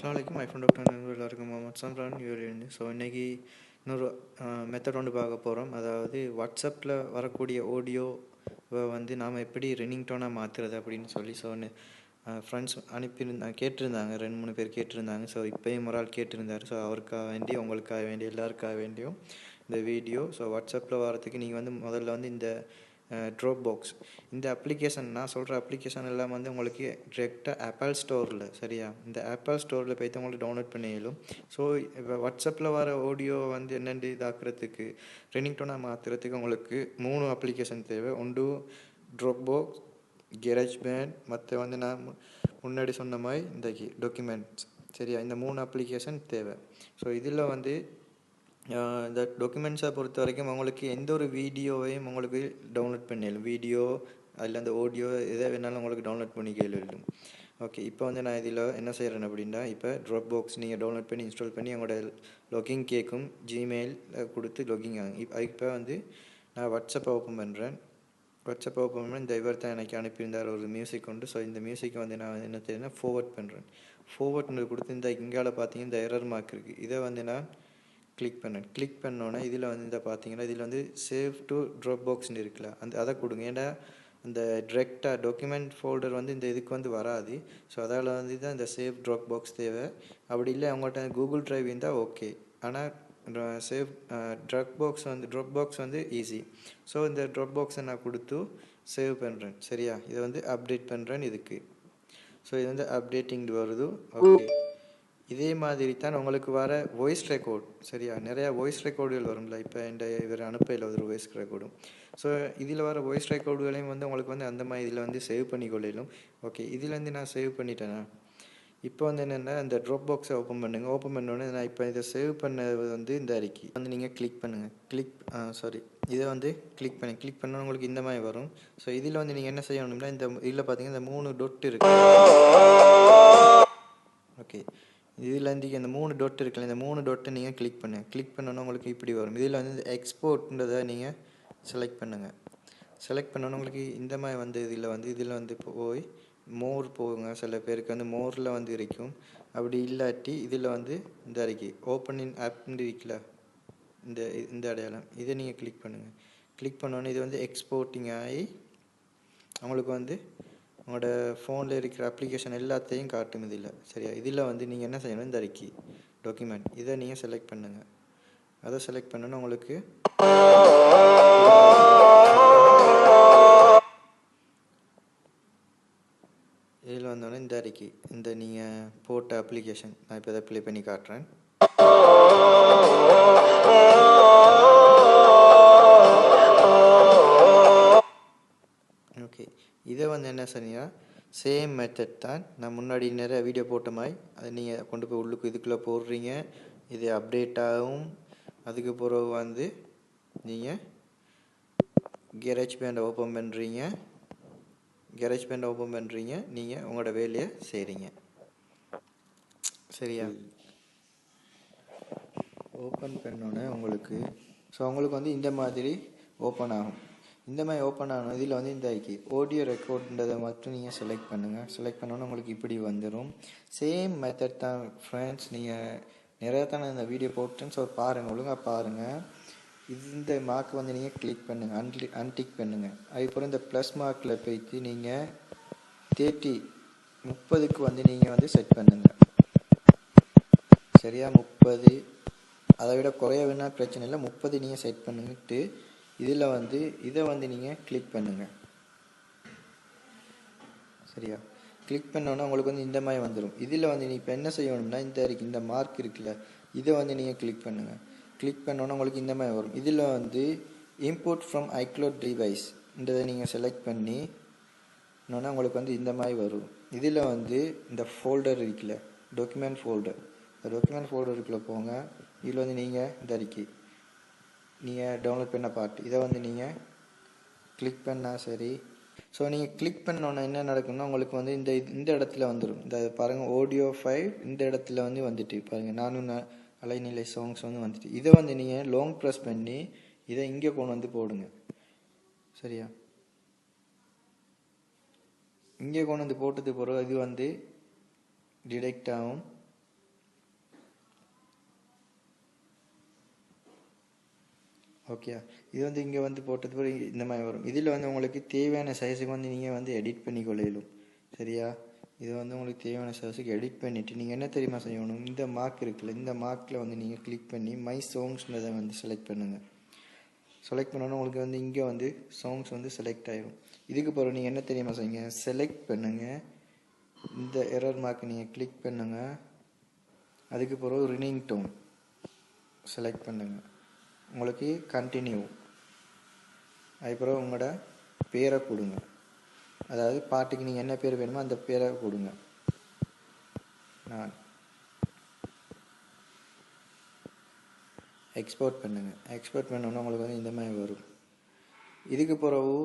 அஸ்லாம் வலைக்கும் my friend doctor நண்பர் எல்லாருக்கும் முகமது சம்ரான் யூர் ஸோ இன்றைக்கி இன்னொரு மெத்தட் ஒன்று பார்க்க போகிறோம் அதாவது வாட்ஸ்அப்பில் வரக்கூடிய ஆடியோ வந்து நாம் எப்படி ரினிங் டோனாக மாற்றுறது அப்படின்னு சொல்லி ஸோ ஃப்ரெண்ட்ஸ் அனுப்பியிருந்தாங்க கேட்டிருந்தாங்க. ரெண்டு மூணு பேர் கேட்டிருந்தாங்க. ஸோ இப்போயும் ஒரு ஆள் கேட்டிருந்தார். ஸோ அவருக்காக வேண்டி உங்களுக்காக வேண்டி எல்லாருக்காக வேண்டியும் இந்த வீடியோ ஸோ வாட்ஸ்அப்பில் வரதுக்கு நீங்கள் வந்து முதல்ல வந்து இந்த ட்ராப் பாக்ஸ் இந்த அப்ளிகேஷன் நான் சொல்கிற அப்ளிகேஷன் எல்லாம் வந்து உங்களுக்கு டிரெக்டாக ஆப்பிள் ஸ்டோரில் சரியா? இந்த ஆப்பிள் ஸ்டோரில் போய்த்து உங்களுக்கு டவுன்லோட் பண்ண இயலும் ஸோ இப்போ வாட்ஸ்அப்பில் வர ஆடியோ வந்து என்னென்று இதாக்குறதுக்கு ரினிங் டோனாக மாற்றுறதுக்கு உங்களுக்கு மூணு அப்ளிகேஷன் தேவை. ஒன்று ட்ராப் பாக்ஸ் கெரேஜ் பேண்ட் மற்ற வந்து நான் முன்னாடி சொன்ன மாதிரி இந்த டாக்குமெண்ட்ஸ் சரியா? இந்த மூணு அப்ளிகேஷன் தேவை. ஸோ இதில் வந்து இந்த டாக்குமெண்ட்ஸை பொறுத்த வரைக்கும் உங்களுக்கு எந்த ஒரு வீடியோவையும் உங்களுக்கு டவுன்லோட் பண்ணிடலாம் வீடியோ அதில் அந்த ஆடியோ எதை வேணாலும் உங்களுக்கு டவுன்லோட் பண்ணி கேள்விடும் ஓகே இப்போ வந்து நான் இதில் என்ன செய்கிறேன் அப்படின்னா இப்போ ட்ராப் பாக்ஸ் நீங்கள் டவுன்லோட் பண்ணி இன்ஸ்டால் பண்ணி உங்களோட லாகிங் கேட்கும் ஜிமெயில் கொடுத்து லாகிங் ஆகும். இப்போ இப்போ வந்து நான் வாட்ஸ்அப்பை ஓப்பன் பண்ணுறேன் வாட்ஸ்அப் ஓப்பன் பண்ணி இந்த இவர் தான் எனக்கு அனுப்பியிருந்தார் ஒரு மியூசிக் உண்டு. ஸோ இந்த மியூசிக்கை வந்து நான் என்ன தெரியுன்னா ஃபார்வர்ட் பண்ணுறேன் ஃபார்வர்ட்னு கொடுத்து இந்த இங்கால பார்த்தீங்கன்னா இந்த எரர் மார்க் இருக்குது இதை வந்து நான் கிளிக் பண்ணேன் கிளிக் பண்ணோன்னே இதில் வந்து இந்த பார்த்தீங்கன்னா இதில் வந்து சேவ் டு ட்ராப் பாக்ஸ்னு இருக்குல்ல அந்த அதை கொடுங்க. ஏன்னா அந்த டிரெக்டாக டாக்குமெண்ட் ஃபோல்டர் வந்து இந்த இதுக்கு வந்து வராது. ஸோ அதால் வந்து தான் இந்த சேவ் ட்ராப் பாக்ஸ் தேவை. அப்படி இல்லை அவங்கள்ட்ட கூகுள் ட்ரைவ் இருந்தால் ஓகே ஆனால் சேவ் ட்ராப் பாக்ஸ் வந்து ட்ராப் பாக்ஸ் வந்து ஈஸி ஸோ இந்த ட்ராப் பாக்ஸை நான் கொடுத்து சேவ் பண்ணுறேன் சரியா? இதை வந்து அப்டேட் பண்ணுறேன் இதுக்கு. ஸோ இது வந்து அப்டேட்டிங் வருது. ஓகே இதே மாதிரி தான் உங்களுக்கு வர வாய்ஸ் ரெக்கார்ட் சரியா? நிறையா வாய்ஸ் ரெக்கார்டுகள் வரும்ல. இப்போ இந்த இவர் அனுப்பையில் ஒரு வாய்ஸ் ரெக்கார்டும் ஸோ இதில் வர வாய்ஸ் ரெக்கார்டுகளையும் வந்து உங்களுக்கு வந்து அந்த மாதிரி இதில் வந்து சேவ் பண்ணி ஓகே இதுலேருந்து நான் சேவ் பண்ணிட்டேனா? இப்போ வந்து என்னென்னா இந்த ட்ராப் பாக்ஸை ஓப்பன் பண்ணுங்கள் ஓப்பன் பண்ணோடனே நான் இப்போ இதை சேவ் பண்ணது வந்து இந்த அறிக்கை. வந்து நீங்கள் கிளிக் பண்ணுங்கள் கிளிக் சாரி இதை வந்து கிளிக் பண்ணி. கிளிக் பண்ணால் உங்களுக்கு இந்த மாதிரி வரும். ஸோ இதில் வந்து நீங்கள் என்ன செய்யணும்னா இந்த இதில் பார்த்தீங்கன்னா இந்த மூணு டொட் இருக்கு. ஓகே இதில் இந்த மூணு டொட் இருக்குல்ல இந்த மூணு டொட்டை நீங்கள் கிளிக் பண்ணுங்கள் கிளிக் பண்ணோன்னா உங்களுக்கு இப்படி வரும். இதில் வந்து எக்ஸ்போர்ட்ன்றதை நீங்கள் செலக்ட் பண்ணுங்கள் செலக்ட் பண்ணோன்னே உங்களுக்கு இந்த மாதிரி வந்து இதில் வந்து இதில் வந்து போய் மோர் போகுங்க. சில பேருக்கு வந்து மோரில் வந்து இருக்கும். அப்படி இல்லாட்டி இதில் வந்து இந்த அறிக்கை ஓப்பன் இன் ஆப்னு இருக்குல்ல இந்த இந்த அடையாளம் இதை நீங்கள் கிளிக் பண்ணுங்கள் கிளிக் பண்ணோன்னே இது வந்து எக்ஸ்போர்ட்டிங் ஆகி அவங்களுக்கு வந்து உங்களோட ஃபோனில் இருக்கிற அப்ளிகேஷன் எல்லாத்தையும் காட்டும் இதில். சரியா? இதில் வந்து நீங்கள் என்ன செய்யணும்? இந்த அறிக்கை டாக்குமெண்ட் இதை நீங்கள் செலக்ட் பண்ணுங்கள் அதை செலக்ட் பண்ணணும் உங்களுக்கு இதில் வந்தோடனே இந்த அறிக்கை இந்த நீங்கள் போட்ட அப்ளிகேஷன் நான் இப்போ இதை ப்ளே பண்ணி காட்டுறேன். இதை வந்து என்ன சொன்னீங்கன்னா சேம் மெத்தட் தான். நான் முன்னாடி நிறைய வீடியோ போட்ட மாதிரி அதை நீங்கள் கொண்டு போய் உள்ளுக்கு இதுக்குள்ளே போடுறீங்க. இது அப்டேட் ஆகும். அதுக்கு பிறகு வந்து நீங்கள் கேரேஜ் பேண்டை ஓப்பன் பண்ணுறீங்க கேரேஜ் பேண்டை ஓப்பன் பண்ணுறீங்க நீங்கள் உங்களோட வேலையை செய்கிறீங்க சரியா? ஓப்பன் பண்ணோன்னே உங்களுக்கு ஸோ உங்களுக்கு வந்து இந்த மாதிரி ஓப்பன் ஆகும். இந்த மாதிரி ஓப்பன் ஆகணும். இதில் வந்து இந்த ஐக்கி ஆடியோ ரெக்கார்டுன்றதை மட்டும் நீங்கள் செலக்ட் பண்ணுங்கள் செலக்ட் பண்ணோன்னு உங்களுக்கு இப்படி வந்துடும் சேம் மெத்தட் தான் ஃப்ரெண்ட்ஸ் நீங்கள் நிறையா தான் இந்த வீடியோ போட்டேன்னு ஸோ பாருங்கள் ஒழுங்காக பாருங்கள் இந்த மார்க் வந்து நீங்கள் கிளிக் பண்ணுங்கள் அன்டி அன்டிக் பண்ணுங்கள் அதுக்கப்புறம் இந்த ப்ளஸ் மார்க்கில் போய்த்து நீங்கள் தேர்ட்டி முப்பதுக்கு வந்து நீங்கள் வந்து செட் பண்ணுங்கள் சரியா? முப்பது. அதை விட குறைய வேணால் பிரச்சனை இல்லை. முப்பது நீங்கள் செட் பண்ணிட்டு இதில் வந்து இதை வந்து நீங்கள் கிளிக் பண்ணுங்கள் சரியா? கிளிக் பண்ணோன்னா உங்களுக்கு வந்து இந்த மாதிரி வந்துடும். இதில் வந்து நீ இப்போ என்ன செய்யணும்னா இந்த இருக்கு இந்த மார்க் இருக்குல்ல இதை வந்து நீங்கள் கிளிக் பண்ணுங்கள் கிளிக் பண்ணோன்னா உங்களுக்கு இந்த மாதிரி வரும். இதில் வந்து இம்போர்ட் ஃப்ரம் ஐக்ளோட் டிவைஸ் இதை நீங்கள் செலக்ட் பண்ணி இன்னொன்னா உங்களுக்கு வந்து இந்த மாதிரி வரும். இதில் வந்து இந்த ஃபோல்டர் இருக்குல்ல டாக்குமெண்ட் ஃபோல்டர் இந்த டாக்குமெண்ட் ஃபோல்டருக்குள்ளே போங்க. இதில் வந்து நீங்கள் இந்த அறிக்கை நீங்கள் டவுன்லோட் பண்ண பார்ட் இதை வந்து நீங்கள் கிளிக் பண்ணால் சரி. ஸோ நீங்கள் கிளிக் பண்ணோன்னே என்ன நடக்கும்னா உங்களுக்கு வந்து இந்த இந்த இடத்துல வந்துடும் இந்த பாருங்கள் ஆடியோ ஃபைவ் இந்த இடத்துல வந்து வந்துட்டு பாருங்கள் நானும் அலைநிலை சாங்ஸ் வந்து வந்துட்டு. இதை வந்து நீங்கள் லாங் ப்ரெஸ் பண்ணி இதை இங்கே கொண்டு வந்து போடுங்க. சரியா? இங்கே கொண்டு வந்து போட்டது பிறகு இது வந்து டிடெக்ட் ஆகும். ஓகே இது வந்து இங்கே வந்து போட்டது பிறகு இந்த மாதிரி வரும். இதில் வந்து உங்களுக்கு தேவையான சைஸுக்கு வந்து நீங்கள் வந்து எடிட் பண்ணி கொள்ளையிலும் சரியா? இது வந்து உங்களுக்கு தேவையான சைஸுக்கு எடிட் பண்ணிவிட்டு நீங்கள் என்ன தெரியுமா செய்யணும்? இந்த மார்க் இருக்குல்ல இந்த மார்க்கில் வந்து நீங்கள் கிளிக் பண்ணி மை சாங்ஸ்ன்றதை வந்து செலக்ட் பண்ணுங்கள் செலக்ட் பண்ணோன்னா உங்களுக்கு வந்து இங்கே வந்து சாங்ஸ் வந்து செலக்ட் ஆகிடும் இதுக்கு பிறகு நீங்கள் என்ன தெரியுமா செய்யுங்க? செலக்ட் பண்ணுங்கள் இந்த எரர் மார்க் நீங்கள் கிளிக் பண்ணுங்கள் அதுக்கு பிறகு ரினிங் டோன் செலக்ட் பண்ணுங்கள் உங்களுக்கு கண்டினியூ அதுக்கப்புறம் உங்களோட பேரை கொடுங்க. அதாவது பாட்டுக்கு நீங்கள் என்ன பேர் வேணுமோ அந்த பேரை கொடுங்க. நான் எக்ஸ்போர்ட் பண்ணுங்கள் எக்ஸ்போர்ட் பண்ணோன்னா உங்களுக்கு வந்து இந்த மாதிரி வரும். இதுக்கு பிறகு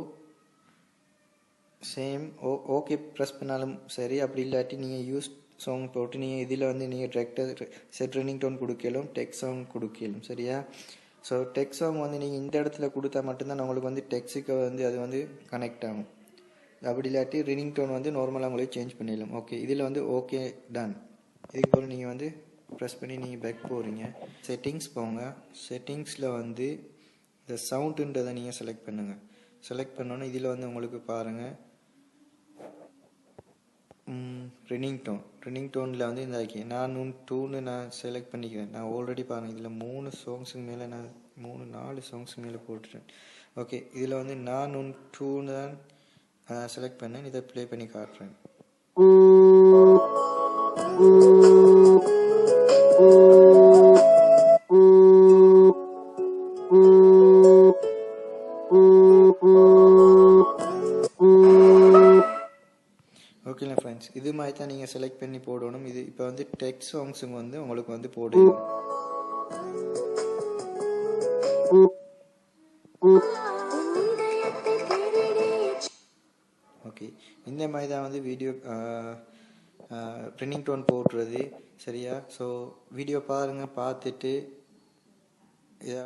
சேம் ஓ ஓகே ப்ரெஸ் பண்ணாலும் சரி அப்படி இல்லாட்டி நீங்கள் யூஸ் சாங் போட்டு நீங்கள் இதில் வந்து நீங்கள் ட்ரெக்டர் செட் ரன்னிங் டோன் கொடுக்கலும் டெக் சாங் கொடுக்கலும் சரியா? ஸோ டெக் சாங் வந்து நீங்கள் இந்த இடத்துல கொடுத்தா மட்டும்தான் உங்களுக்கு வந்து டெக்ஸுக்கு வந்து அது வந்து கனெக்ட் ஆகும். அப்படி இல்லாட்டி ரினிங் டோன் வந்து நார்மலாக உங்களுக்கு சேஞ்ச் பண்ணிடலாம். ஓகே இதில் வந்து ஓகே டன் இதுக்கு போல் நீங்கள் வந்து ப்ரெஸ் பண்ணி நீங்கள் பேக் போகிறீங்க செட்டிங்ஸ் போங்க. செட்டிங்ஸில் வந்து இந்த சவுண்டுன்றதை நீங்கள் செலக்ட் பண்ணுங்கள் செலக்ட் பண்ணோன்னே இதில் வந்து உங்களுக்கு பாருங்கள் ரின்னிங் டோன் ரினிங் டோனில் வந்து இந்த நான் உன் டூன்னு நான் செலக்ட் பண்ணிக்கிறேன். நான் ஆல்ரெடி பாருங்கள் இதில் மூணு சாங்ஸுக்கு மேலே நான் மூணு நாலு சாங்ஸுக்கு மேலே போட்டுட்டேன். ஓகே இதில் வந்து நான் உன் டூன்னு தான் செலக்ட் பண்ணேன். இதை ப்ளே பண்ணி காட்டுறேன். சாங்ஸ் இது மாதிரி தான் நீங்கள் செலக்ட் பண்ணி போடணும். இது இப்போ வந்து டெக் சாங்ஸுங்க வந்து உங்களுக்கு வந்து போடணும் ஓகே இந்த மாதிரி தான் வந்து வீடியோ ட்ரெண்டிங் டோன் போடுறது. சரியா? ஸோ வீடியோ பாருங்கள் பார்த்துட்டு இதை